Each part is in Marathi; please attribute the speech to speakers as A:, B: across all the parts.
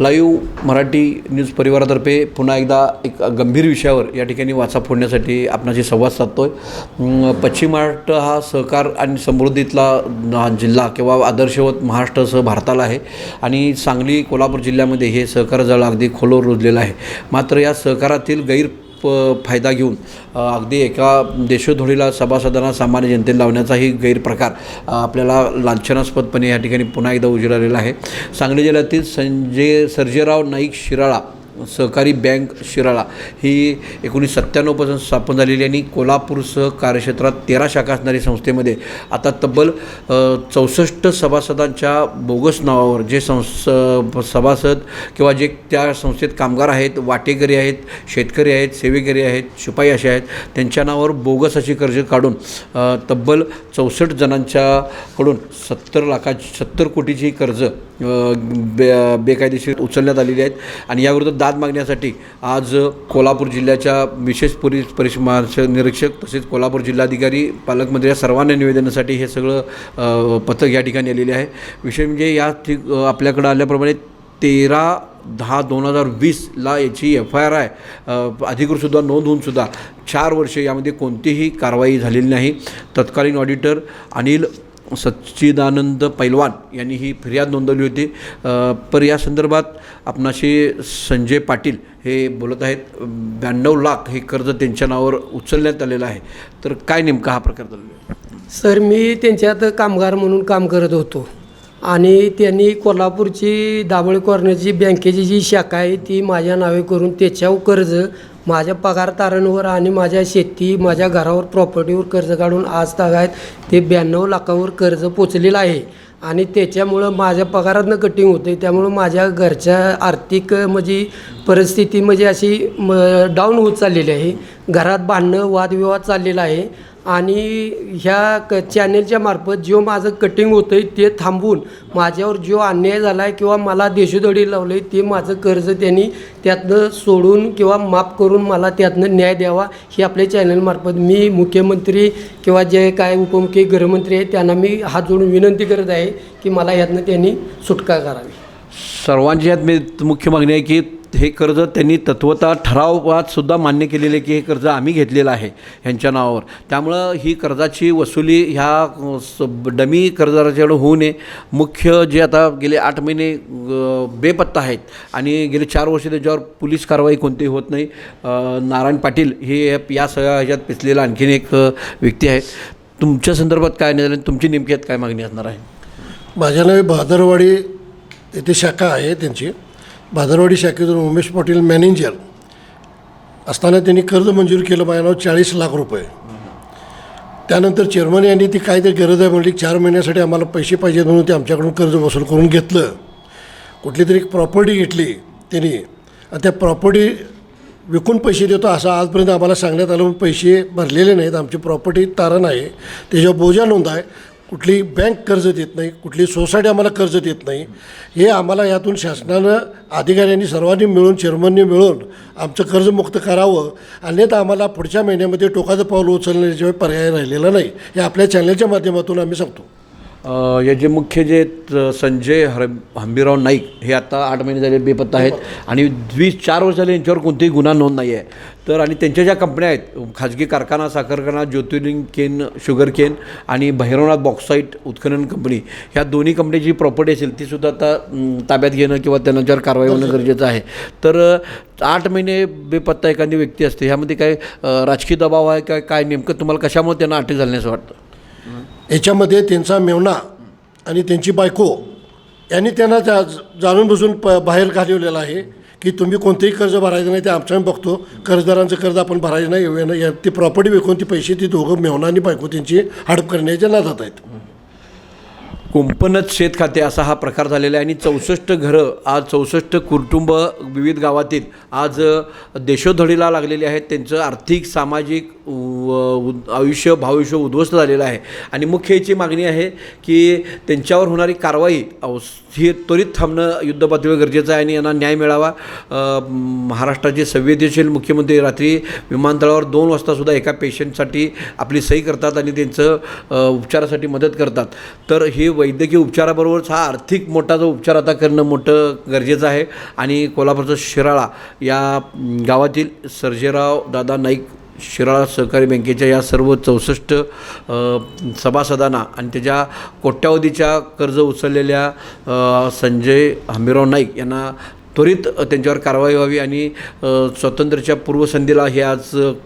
A: लाईव्ह मराठी न्यूज परिवारातर्फे पुन्हा एकदा एक गंभीर विषयावर या ठिकाणी वाचा फोडण्यासाठी आपणाशी संवाद साधतो आहे पश्चिम महाराष्ट्र हा सहकार आणि समृद्धीतला जिल्हा किंवा आदर्शवत महाराष्ट्रासह भारताला आहे. आणि सांगली कोल्हापूर जिल्ह्यामध्ये हे सहकार जळ अगदी खोलवर रुजलेलं आहे. मात्र या सहकारातील गैर फायदा घेऊन अगदी एका देशोधोडीला सभासदांना सामान्य जनतेत लावण्याचाही गैरप्रकार आपल्याला लांछनास्पदपणे या ठिकाणी पुन्हा एकदा उजेड आहे. सांगली जिल्ह्यातील संजय सर्जेराव नाईक शिराळा सहकारी बँक शिराळा. ही एकोणीस सत्त्याण्णवपासून स्थापन झालेली आणि कोल्हापूरसह कार्यक्षेत्रात तेरा शाखा असणारी संस्थेमध्ये आता तब्बल चौसष्ट सभासदांच्या बोगस नावावर जे संस सभासद किंवा जे त्या संस्थेत कामगार आहेत वाटेकरी आहेत शेतकरी आहेत सेवेकरी आहेत शिपाई असे आहेत त्यांच्या नावावर बोगस अशी कर्ज काढून तब्बल चौसष्ट जणांच्याकडून सत्तर लाखाची सत्तर कोटीची कर्ज बे बेकायदेशीर उचलण्यात आलेली आहेत. आणि याविरुद्ध दाद मागण्यासाठी आज कोल्हापूर जिल्ह्याच्या विशेष पोलीस परिसमा निरीक्षक तसेच कोल्हापूर जिल्हाधिकारी पालकमंत्री या सर्वांना निवेदनासाठी हे सगळं पथक या ठिकाणी आलेले आहे. विषय म्हणजे या ठिक आपल्याकडं आल्याप्रमाणे तेरा दहा दोन हजार वीसला याची एफ आय आर आहे अधिकृतसुद्धा नोंद होऊनसुद्धा चार वर्षे यामध्ये कोणतीही कारवाई झालेली नाही. तत्कालीन ऑडिटर अनिल सच्चिदानंद पैलवान यांनी ही फिर्याद नोंदवली होती. पर या संदर्भात आपणाशी संजय पाटील हे बोलत आहेत. ब्याण्णव लाख हे कर्ज त्यांच्या नावावर उचलण्यात आलेलं आहे. तर काय नेमका हा प्रकार झालेला आहे?
B: सर मी त्यांच्यात कामगार म्हणून काम करत होतो. आणि त्यांनी कोल्हापूरची दाभोळी कॉर्नरची बँकेची जी शाखा आहे ती माझ्या नावे करून त्याच्यावर कर्ज माझ्या पगार तारणवर आणि माझ्या शेती माझ्या घरावर प्रॉपर्टीवर कर्ज काढून आज तागायत ते ब्याण्णव लाखावर कर्ज पोचलेलं आहे. आणि त्याच्यामुळं माझ्या पगारातनं कटिंग होते त्यामुळं माझ्या घरच्या आर्थिक म्हणजे परिस्थिती म्हणजे अशी म डाऊन होत चाललेली आहे. घरात भांडणं वादविवाद चाललेला आहे. आणि ह्या क चॅनेलच्या मार्फत जो माझं कटिंग होतं आहे ते थांबवून माझ्यावर जो अन्याय झाला आहे किंवा मला देशोधडी लावलं आहे ते माझं कर्ज त्यांनी त्यातनं सोडून किंवा माफ करून मला त्यातनं न्याय द्यावा ही आपल्या चॅनलमार्फत मी मुख्यमंत्री किंवा जे काय उपमुख्य गृहमंत्री आहेत त्यांना मी हात जोडून विनंती करत आहे की मला यातनं त्यांनी सुटका करावी.
A: सर्वांची यात मी मुख्य मागणी आहे की हे कर्ज त्यांनी तत्वता ठरावातसुद्धा मान्य मान्य केलेले की हे कर्ज आम्ही घेतलेलं आहे ह्यांच्या नावावर. त्यामुळं ही कर्जाची वसुली ह्या स- डमी कर्जदाराच्याकडे होऊ नये. मुख्य जे आता गेले आठ महिने बेपत्ता आहेत आणि गेले चार वर्ष त्याच्यावर पोलीस कारवाई कोणतीही होत नाही. नारायण पाटील हे या सगळ्या ह्याच्यात पिचलेला आणखीन एक व्यक्ती आहे. तुमच्या संदर्भात काय नाही झालं तुमची नेमकी काय मागणी असणार आहे?
C: माझ्या नावे बहादरवाडी येथे शाखा आहे त्यांची. बहादरवाडी शाखेतून उमेश पाटील मॅनेजर असताना त्यांनी कर्ज मंजूर केलं माझ्या नाव चाळीस लाख रुपये. त्यानंतर चेअरमन यांनी ती काय ते गरज आहे म्हणली चार महिन्यासाठी आम्हाला पैसे पाहिजेत म्हणून ते आमच्याकडून कर्ज वसूल करून घेतलं. कुठली तरी प्रॉपर्टी घेतली त्यांनी. आणि त्या प्रॉपर्टी विकून पैसे देतो असं आजपर्यंत आम्हाला सांगण्यात आलं पैसे भरलेले नाहीत. आमची प्रॉपर्टी तारण आहे त्याच्यावर बोजा नोंद आहे. कुठली बँक कर्ज देत नाही कुठली सोसायटी आम्हाला कर्ज देत नाही. हे आम्हाला यातून शासनानं अधिकाऱ्यांनी सर्वांनी मिळून चेअरमननी मिळून आमचं कर्जमुक्त करावं. अन्यथा आम्हाला पुढच्या महिन्यामध्ये टोकाचं पाऊल उचलण्याशिवाय पर्याय राहिलेला नाही. हे आपल्या चॅनलच्या माध्यमातून आम्ही सांगतो.
A: याचे मुख्य जे संजय हर हंबीराव नाईक हे आता आठ महिने झाले बेपत्ता आहेत आणि वीस चार वर्ष झाले यांच्यावर कोणतेही गुन्हा नोंद नाही आहे तर आणि त्यांच्या ज्या कंपन्या आहेत खाजगी कारखाना साखर कारखाना ज्योतिर्लिंग केन शुगर केन आणि भैरवनाथ बॉक्साईट उत्खनन कंपनी ह्या दोन्ही कंपनीची प्रॉपर्टी असेल ती सुद्धा आता ताब्यात घेणं किंवा त्यांच्यावर कारवाई होणं गरजेचं आहे. तर आठ महिने बेपत्ता एखादी व्यक्ती असते ह्यामध्ये काय राजकीय दबाव आहे काय काय नेमकं तुम्हाला कशामुळे त्यांना अटक झाली असं वाटतं?
C: याच्यामध्ये त्यांचा मेवणा आणि त्यांची बायको यांनी त्यांना त्या जाणून बुजून प बाहेर घालवलेला आहे की तुम्ही कोणतेही कर्ज भरायचं नाही ते आमच्या बघतो. कर्जदारांचं कर्ज आपण भरायचं नाही येऊ नाही. ती प्रॉपर्टी विकून ती पैसे ती दोघं मेवणा आणि बायको त्यांची हडप करण्याच्या नादात आहेत.
A: कुंपणच शेत खाते असा हा प्रकार झालेला आहे. आणि चौसष्ट घरं आज चौसष्ट कुटुंब विविध गावातील आज देशोधडीला लागलेली आहेत. त्यांचं आर्थिक सामाजिक आयुष्य भावयुष्य उद्ध्वस्त झालेलं आहे. आणि मुख्य याची मागणी आहे की त्यांच्यावर होणारी कारवाई ही त्वरित थांबणं युद्धपातळीवर गरजेचं आहे आणि यांना न्याय मिळावा. महाराष्ट्राचे संवेदनशील मुख्यमंत्री रात्री विमानतळावर दोन वाजतासुद्धा एका पेशंटसाठी आपली सही करतात आणि त्यांचं उपचारासाठी मदत करतात. तर हे वैद्यकीय उपचाराबरोबरच हा आर्थिक मोठा जो उपचार आता करणं मोठं गरजेचं आहे. आणि कोल्हापूरचा शिराळा या गावातील सर्जेराव दादा नाईक शिराळा सहकारी बँकेच्या या सर्व चौसष्ट सभासदांना आणि त्याच्या कोट्यावधीच्या कर्ज उचललेल्या संजय हंबीराव नाईक यांना त्वरित त्यांच्यावर कारवाई व्हावी आणि स्वातंत्र्याच्या पूर्वसंध्येला हे आज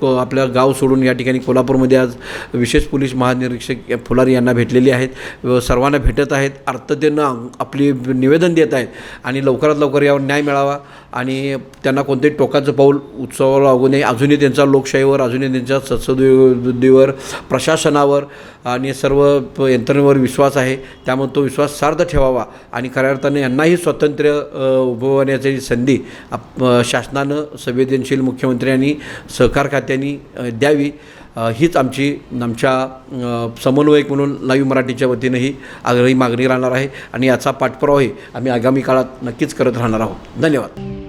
A: क- आपल्या गाव सोडून या ठिकाणी कोल्हापूरमध्ये आज विशेष पोलीस महानिरीक्षक फुलारी यांना भेटलेले आहेत. व सर्वांना भेटत आहेत. अर्थतेनं आपली निवेदन देत आहेत आणि लवकरात लवकर यावर न्याय मिळावा आणि त्यांना कोणतेही टोकाचं पाऊल उत्सवाला लागू नये. अजूनही त्यांचा लोकशाहीवर अजूनही त्यांच्या सत्सदुद्धीवर प्रशासनावर आणि सर्व प- यंत्रणेवर विश्वास आहे. त्यामुळे तो विश्वास सार्थ ठेवावा आणि खऱ्या अर्थाने यांनाही स्वातंत्र्य अ, उभवण्याची संधी आप शासनानं संवेदनशील मुख्यमंत्र्यांनी सहकार खात्यांनी द्यावी. हीच आमची आमच्या समन्वयक म्हणून लाईव्ह मराठीच्या वतीनंही आग्रही मागणी राहणार आहे आणि याचा पाठपुरावाही आम्ही आगामी काळात नक्कीच करत राहणार आहोत. धन्यवाद.